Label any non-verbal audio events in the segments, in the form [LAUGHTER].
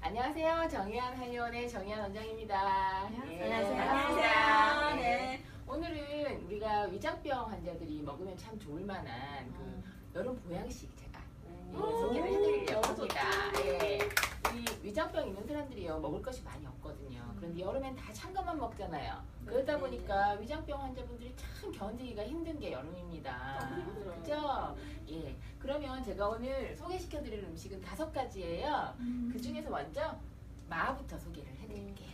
안녕하세요. 정의한 한의원의 정의한 원장입니다. 예. 안녕하세요. 반갑습니다. 네. 네. 오늘은 우리가 위장병 환자들이 먹으면 참 좋을 만한 그 여름 보양식 제가 예, 소개를 해드리려고 합니다. 예. 이 위장병 있는 사람들이요 먹을 것이 많이 없거든요. 그런데 여름엔 다 찬 것만 먹잖아요. 그러다 네. 보니까 위장병 환자분들이 참 견디기가 힘든 게 여름입니다. 힘들어요. 그죠? 예. 그러면 제가 오늘 소개시켜드릴 음식은 다섯 가지예요. 그 중에서 먼저 마부터 소개를 해드릴게요.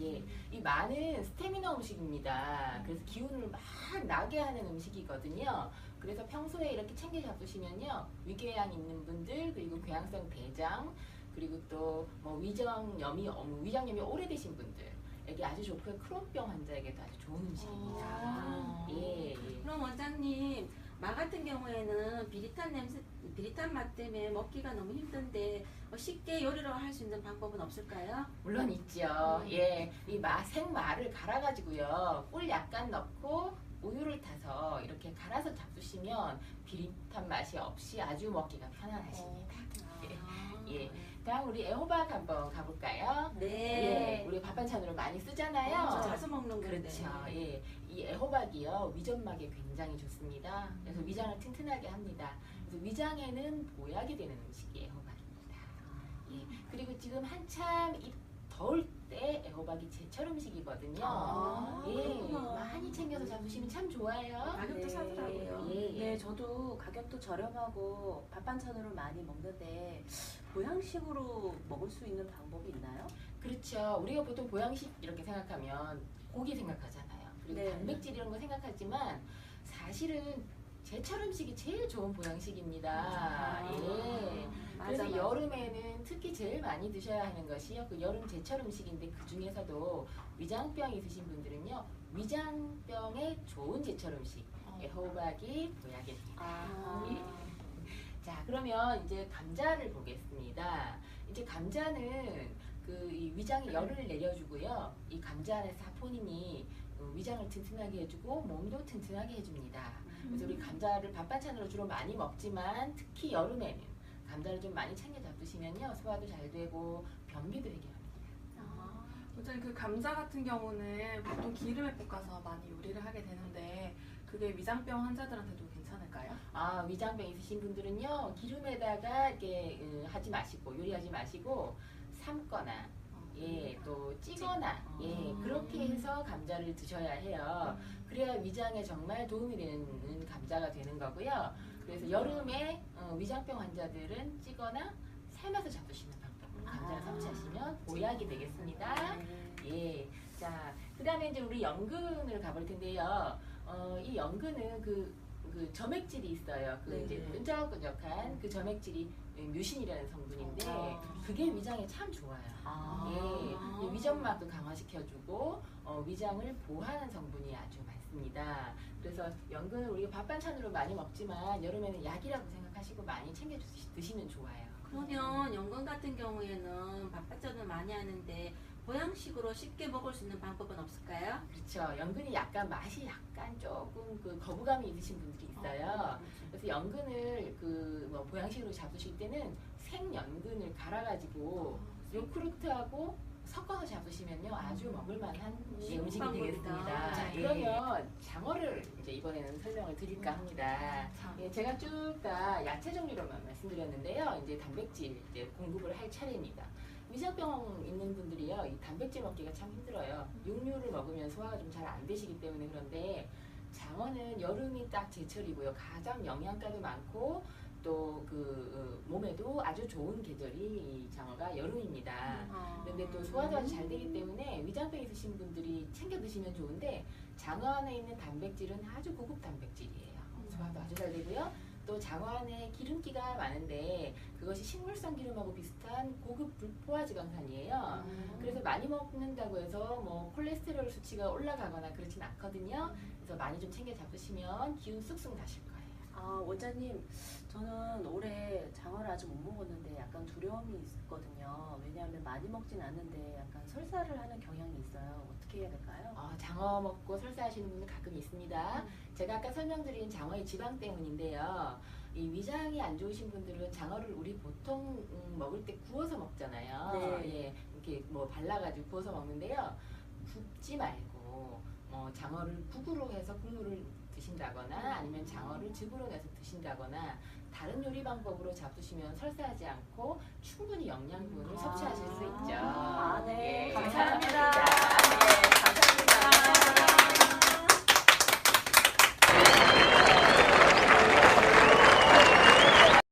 예, 이 마는 스태미너 음식입니다. 그래서 기운을 막 나게 하는 음식이거든요. 그래서 평소에 이렇게 챙겨 잡수시면요, 위궤양 있는 분들 그리고 궤양성 대장 그리고 또 뭐 위장염이 어, 위장염이 오래되신 분들에게 아주 좋고요. 크론병 환자에게도 아주 좋은 음식입니다. 아. 예, 예. 그럼 원장님 마 같은 경우에는 비릿한 냄새, 비릿한 맛 때문에 먹기가 너무 힘든데 뭐 쉽게 요리를 할수 있는 방법은 없을까요? 물론 있죠. 음. 예, 이 마, 생마를 갈아가지고요. 꿀 약간 넣고 우유를 타서 이렇게 갈아서 잡수시면 비릿한 맛이 없이 아주 먹기가 편안하십니다. 아. [LAUGHS] 예. 다음 우리 애호박 한번 가볼까요? 네. 예, 우리 밥 반찬으로 많이 쓰잖아요. 어, 저 자주 먹는 건데. 그렇죠. 예. 이 애호박이요. 위점막에 굉장히 좋습니다. 그래서 위장을 튼튼하게 합니다. 그래서 위장에는 보약이 되는 음식이 애호박입니다. 예. 그리고 지금 한참 이 더울 때 애호박이 제철 음식이거든요. 아, 예. 그렇구나. 많이 챙겨서 잡수시면 참 좋아요. 가격도 네. 사더라고요. 예, 예. 네, 저도 가격도 저렴하고 밥 반찬으로 많이 먹는데 보양식으로 먹을 수 있는 방법이 있나요? 그렇죠. 우리가 보통 보양식 이렇게 생각하면 고기 생각하잖아요. 그리고 네. 단백질 이런 거 생각하지만 사실은 제철 음식이 제일 좋은 보양식입니다. 아, 예. 맞아, 그래서 맞아. 여름에는 특히 제일 많이 드셔야 하는 것이요. 그 여름 제철 음식인데 그 중에서도 위장병 있으신 분들은요. 위장병에 좋은 제철 음식. 어. 애호박이 보약입니다. 아, 예. [LAUGHS] 자, 그러면 이제 감자를 보겠습니다. 이제 감자는 그 이 위장에 열을 내려주고요. 이 감자 안에 사포닌이 어, 위장을 튼튼하게 해주고 몸도 튼튼하게 해줍니다. 그래서 우리 감자를 밥 반찬으로 주로 많이 먹지만 특히 여름에는 감자를 좀 많이 챙겨 잡수시면요 소화도 잘 되고 변비도 해결합니다. 아. 원장님 그 감자 같은 경우는 보통 기름에 볶아서 많이 요리를 하게 되는데 그게 위장병 환자들한테도 괜찮을까요? 아 위장병 있으신 분들은요 기름에다가 이렇게 음, 하지 마시고 요리하지 마시고 삶거나 예 또 찌거나 예 그렇게 해서 감자를 드셔야 해요. 그래야 위장에 정말 도움이 되는 감자가 되는 거고요. 그래서 여름에 어, 위장병 환자들은 찌거나 삶아서 잡수시는 방법 감자를 아. 섭취하시면 보약이 되겠습니다. 네. 예. 자, 그 다음에 이제 우리 연근을 가볼 텐데요. 어, 이 연근은 그, 그 점액질이 있어요. 그 네. 이제 끈적끈적한 그 점액질이 뮤신이라는 성분인데 아. 그게 위장에 참 좋아요. 아. 예, 이 위점막도 강화시켜주고 어, 위장을 보호하는 성분이 아주 많습니다. 그래서 연근을 우리가 밥 반찬으로 많이 먹지만 여름에는 약이라고 생각하시고 많이 챙겨 드시면 좋아요. 그러면 연근 같은 경우에는 밥반찬을 많이 하는데 보양식으로 쉽게 먹을 수 있는 방법은 없을까요? 그렇죠. 연근이 약간 맛이 약간 조금 그 거부감이 있으신 분들이 있어요. 그래서 연근을 그 뭐 보양식으로 잡수실 때는 생연근을 갈아가지고 요크루트하고 섞어서 잡수시면요 아주 먹을만한 예, 좋은 음식이 방법이다. 되겠습니다. 자, 예. 그러면 장어를 이제 이번에는 설명을 드릴까 합니다. 참. 예, 제가 쭉 다 야채 종류로만 말씀드렸는데요. 이제 단백질 이제 공급을 할 차례입니다. 위장병 있는 분들이요, 이 단백질 먹기가 참 힘들어요. 육류를 먹으면 소화가 좀 잘 안 되시기 때문에 그런데 장어는 여름이 딱 제철이고요. 가장 영양가도 많고 또 그 몸에도 아주 좋은 계절이 이 장어가 여름입니다. 아. 근데 또 소화도 아주 잘 되기 때문에 위장병 있으신 분들이 챙겨 드시면 좋은데 장어 안에 있는 단백질은 아주 고급 단백질이에요. 소화도 아주 잘 되고요. 또 장어 안에 기름기가 많은데 그것이 식물성 기름하고 비슷한 고급 불포화 지방산이에요. 그래서 많이 먹는다고 해서 뭐 콜레스테롤 수치가 올라가거나 그렇진 않거든요. 그래서 많이 좀 챙겨 잡수시면 기운 쑥쑥 나실 거예요. 아, 원장님, 저는 올해 장어를 아직 못 먹었는데 약간 두려움이 있거든요. 왜냐하면 많이 먹진 않는데 약간 설사를 하는 경향이 있어요. 어떻게 해야 될까요? 어, 장어 먹고 설사하시는 분들 가끔 있습니다. 제가 아까 설명드린 장어의 지방 때문인데요. 이 위장이 안 좋으신 분들은 장어를 우리 보통 음, 먹을 때 구워서 먹잖아요. 네. 예, 이렇게 뭐 발라가지고 구워서 먹는데요. 굽지 말고 뭐 장어를 국으로 해서 국물을 드신다거나 아니면 장어를 즙으로 내서 드신다거나 다른 요리 방법으로 잡수시면 설사하지 않고 충분히 영양분을 섭취하실 수 있죠.